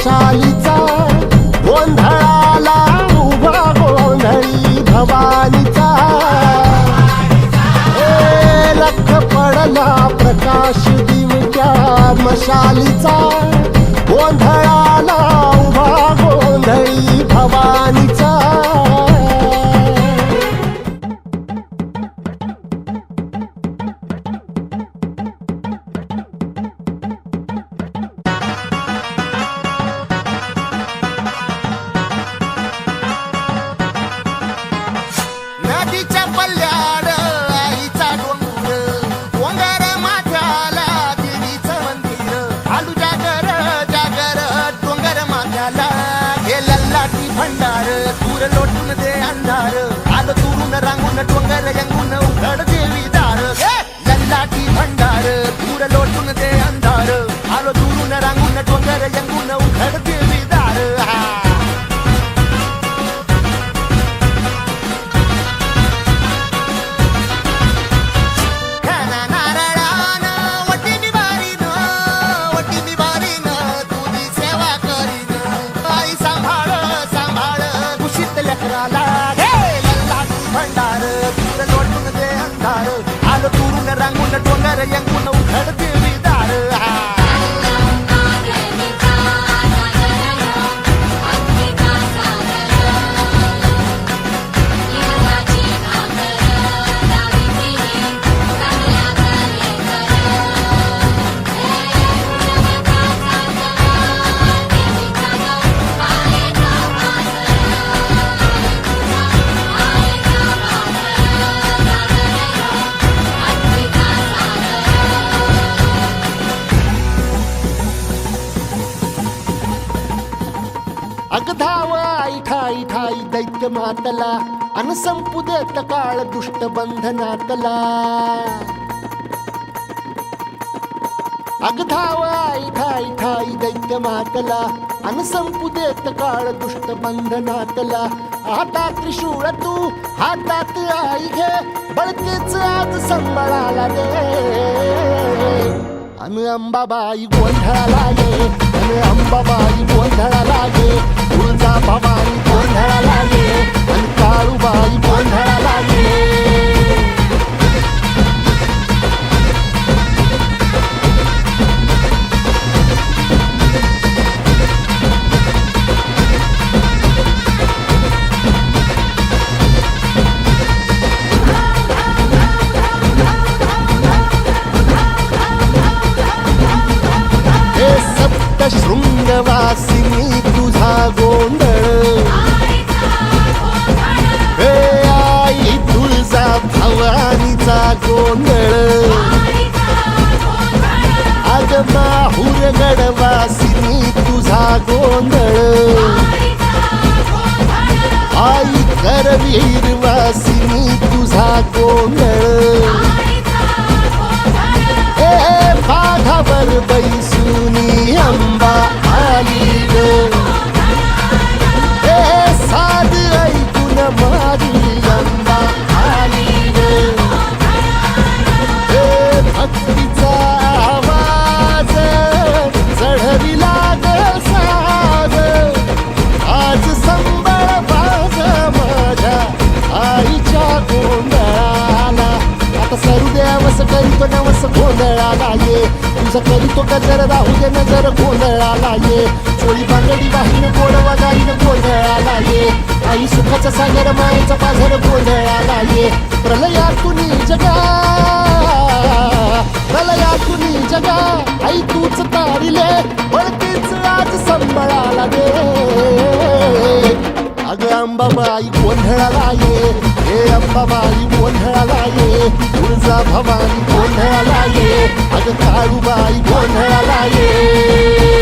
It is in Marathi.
मशालीचा भंडार दूर लोटून दे अंधार आलं दुरून रांगून डोंगर यंगून उघड देवी दार हे! लल्लाटी भंडार दूर लोटून दे अंधार आलो दुरून रांगून डोंगर यंगून उघड देवी கொண்ட டொங்கரையங்குன உகடத்தில் ठाई दैत्य मातला अन देत काळ दुष्ट बंधनातला अगधाव आई ठाई ठाई दैत्य मातला अन संपू देत काळ दुष्ट बंधनातला हातात त्रिशूळ तू हातात आई घे बळकेच आज संबळाला दे अन अंबाबाई गोंधळाला ये अन अंबाबाई गोंधळाला ये तुळजा सप्त शृंगवासिनी तुझा गोंधळ. हे आई तुळजा भवानीचा गोंधळ. अग माहूर गडवासिनी तुझा गोंधळ. आई करवीर वासिनी तुझा गोंधळ. तो करीतो गजर राहू दे नजर गोंधळाला ये. चोळी बांगडी बाहीन गोडवा गाईन गोंधळाला ये. आई सुखाचा सागर मायेचा पाझर गोंधळाला ये. प्रलयातून जगा. प्रलयातून जगा. आई तूच तारिले वळतीच आज संबळाला दे. अगं अंबाबाई गोंधळाला ये. भवानी अंबाबाई गोंधळाला ये तुळजा भवानी गोंधळाला ये अगं काळूबाई गोंधळाला ये